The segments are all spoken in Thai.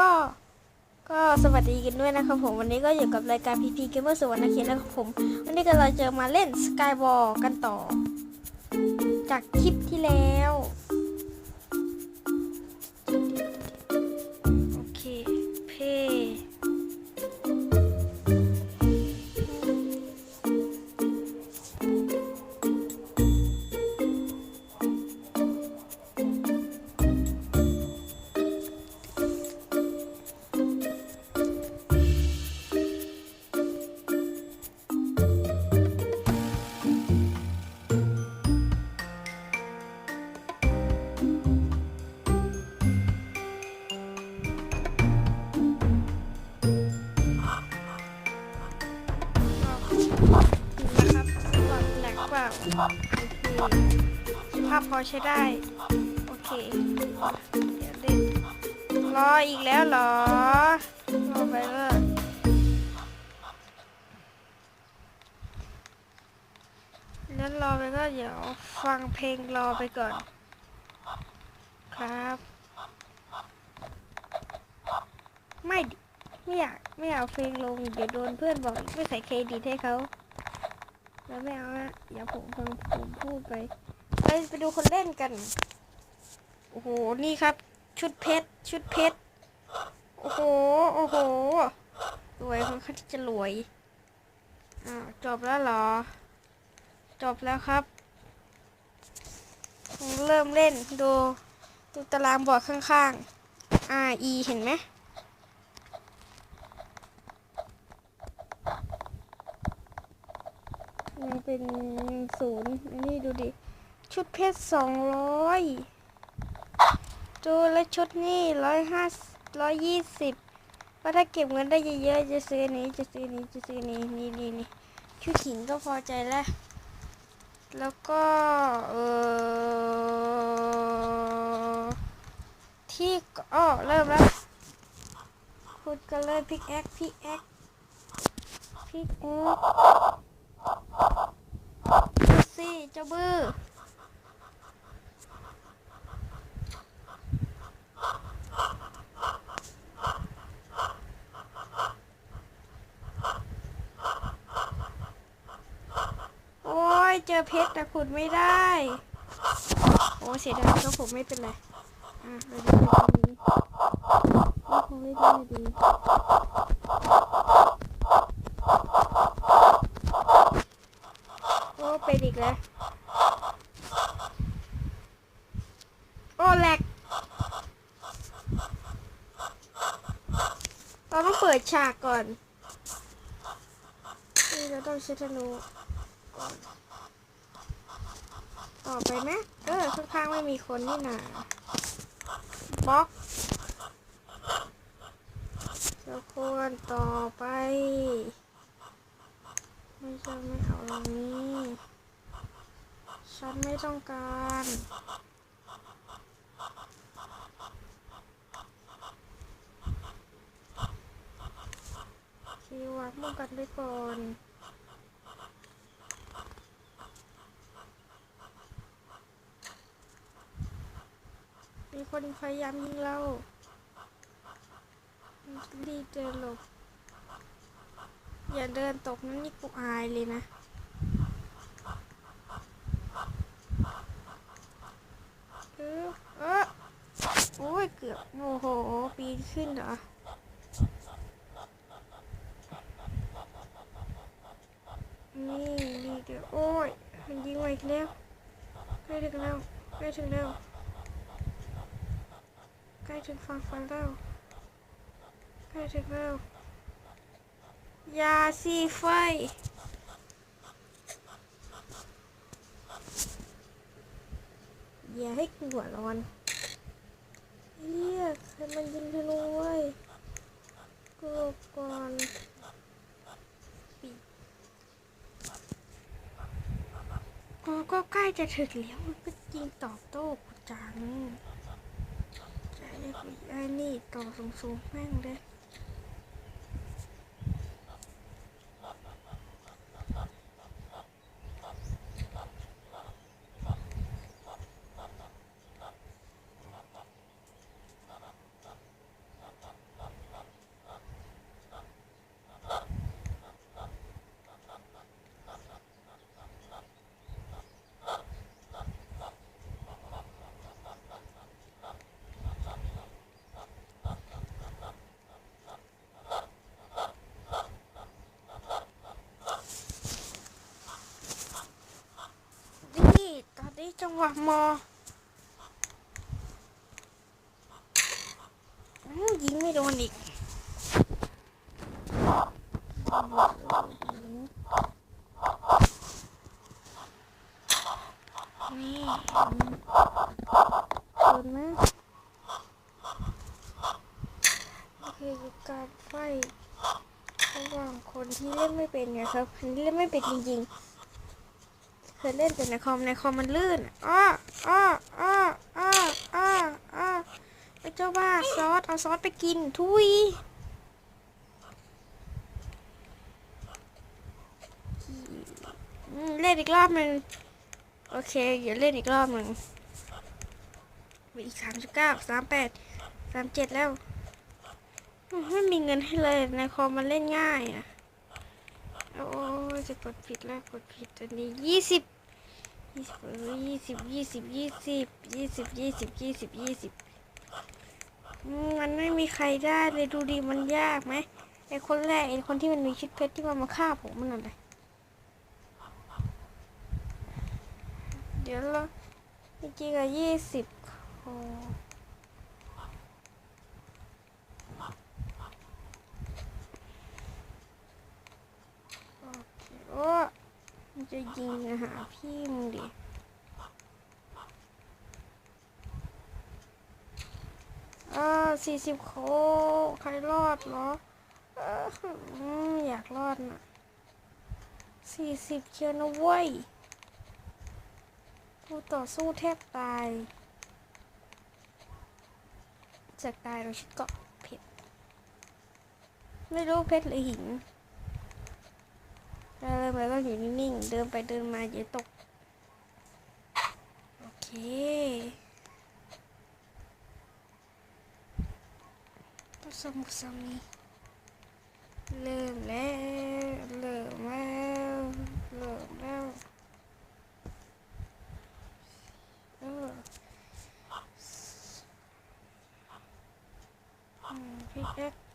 ก็ก็สวัสดีกันด้วยนะครับผมวันนี้ก็อยู่กับรายการ PP Gamer สวรรณเขตนะครับผม วันนี้ก็เราจะมาเล่น Skyball กันต่อ จากคลิปที่แล้ว นะครับหลักแหลกเปล่าโอเคภาพพอใช้ได้ โอเค เดี๋ยวเล่นรออีกแล้วเหรอ รอไปเลยงั้นรอไปก็เดี๋ยวฟังเพลงรอไปก่อน ครับ ไม่ดิไม่ อยากไม่เอาเพลงลงเดี๋ยวโดนเพื่อนบอกไม่ใส่เครดิตให้เขาแล้วไม่เอาละอย่าผมฟังผมพูดไป ไปไปดูคนเล่นกัน โอ้โห นี่ครับ ชุดเพชร ชุดเพชร โอ้โห โอ้โห รวยค่อนข้างจะรวย อ้าวจบแล้วเหรอ จบแล้วครับ เริ่มเล่นดูดูตารางบอร์ดข้างๆ R E เห็นไหม ยัง เป็นศูนย์นนี้ดูดิ ชุดเพชรสองร้อยดูและชุดนี่ร้อยห้าร้อยยี่สิบก็ถ้าเก็บเงินได้เยอะๆจะซื้อนี้จะซื้อนี้จะซื้อนนี้นี่นี่นี่ชุดหินก็พอใจแล้ว แล้วก็เออที่อ้อเริ่มแล้วขุดกันเลยพิกแอคพิกแอคพิกแอค ดูสิเจ้าบื้อโอ้ยเจอเพชรแต่ขุดไม่ได้ โอ้เสียดายก็ผมไม่เป็นไรอะเราดูตรงนี้ก็คงไม่ได้ดี โอ้เป็นอีกแล้ว โอ้แหลก เราต้องเปิด ฉากก่อนนี่เราต้องใช้ธนูก่อนต่อไปไหมเออข้างๆไม่มีคนนี่นาบล็อกแล้วควรต่อไป ไม่ใช่ไม่เอาตรงนี้ ฉันไม่ต้องการ คีวางป้องกันไว้ก่อนมีคนพยายามยิงเรารีเดินหลบ อย่าเดินตกนั้นนี่กูอายเลยนะ เออเออโอ้ย เกือบโอ้โห ปีนขึ้นเหรอ นี่นี่เดี๋ยวโอ้ย มันยิงมาอีกแล้วใกล้ถึงแล้วใกล้ถึงแล้วใกล้ถึงฟังฟังแล้วใกล้ถึงแล้วยาสีไฟอย่าให้กูหัวร้อนเรียกให้มันยิงธนูเว้ยกลัวก่อนปิด กูก็ใกล้จะถึงแล้วมันก็ยิงตอบโต้กูจังใจไอ้นี่ต่อสูงๆแม่งเลย ว่ะมออื้อยิงไม่โดนอีกนี่โดนไหมคือการไฟระหว่างคนที่เล่นไม่เป็นไงครับคนที่เล่นไม่เป็นจริงๆ เคยเล่นแต่ในคอมในคอมมันลื่นอ้ออ้ออ้ออ้ออ้ออ้อไอ้เจ้าบ้าซอสเอาซอสไปกินทุยเล่นอีกรอบหนึ่งโอเคเดี๋ยวเล่นอีกรอบหนึ่งอีกสามสิบเก้าสามแปดสามเจ็ดแล้วไม่มีเงินให้เลยในคอมมันเล่นง่ายอะโอ้ ยจะกดผิดแล้วกดผิดอันนี้ยี่สิบยี่สิบยี่สิบยี่สิบยี่สิบยี่สิบยี่สิบยี่สิบยี่สิบมันไม่มีใครได้เลยดูดีมันยากไหมไอคนแรกไอคนที่มันมีชุดเพชรที่มันมาฆ่าผมมันอะไรเดี๋ยวเราจริงๆอะยี่สิบโอ้โอเคโอ้ มันจะยิงอะหาพี่มึงดิเออสี่สิบโคใครรอดเหรอเอออยากรอดนะสี่สิบเชียวนะเว้ยกูต่อสู้แทบตาย จะตายเราชิดเกาะเพชร ไม่รู้เพชรหรือหิน เดินไปก็อยู่นิ่งๆ เดินไปเดินมาอย่าตก โอเคตัวสมุสมีเริ่มแล้วเริ่มแล้วเริ่มแล้วเอออืมพี่แอ๊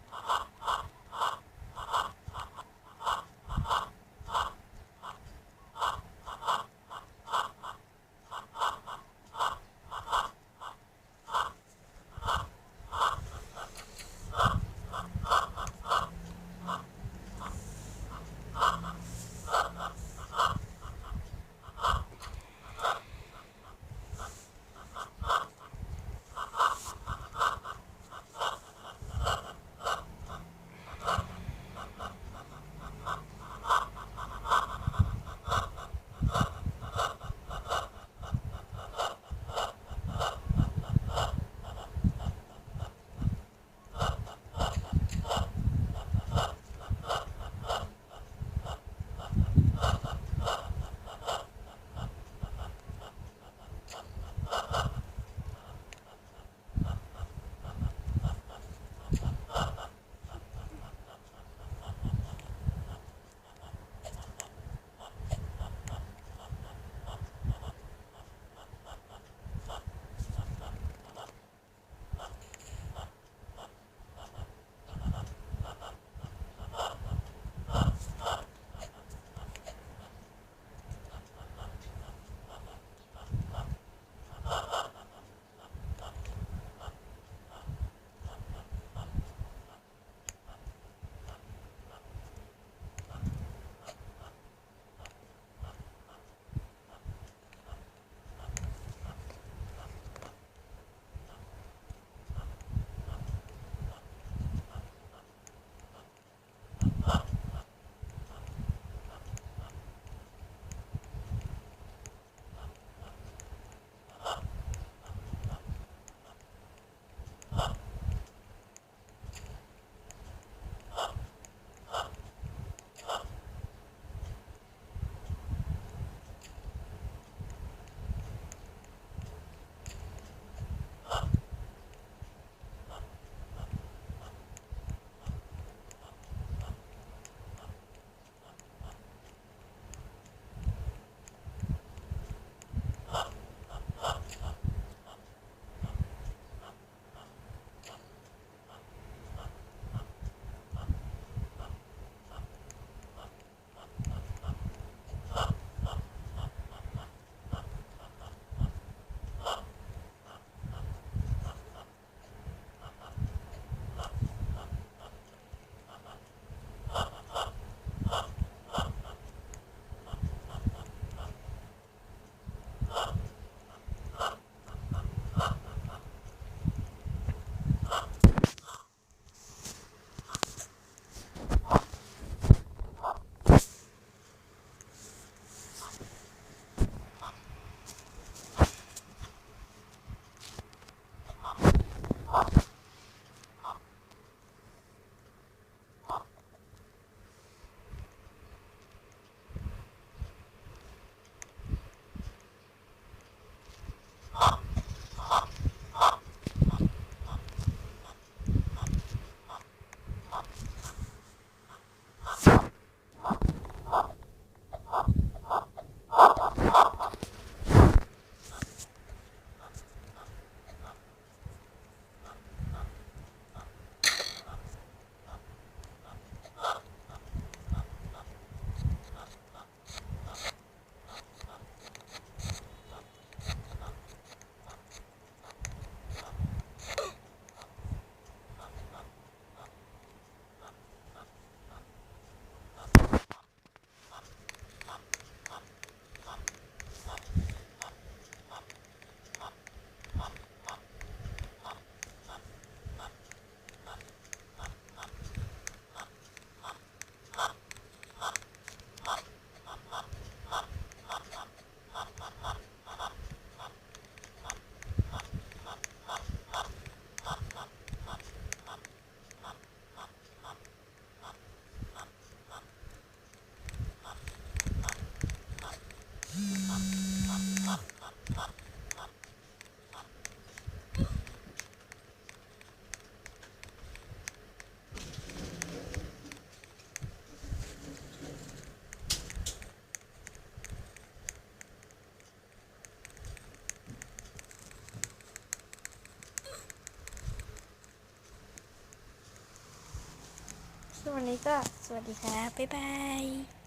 สวันนี้ก็สวัสดีครับ บ๊ายบาย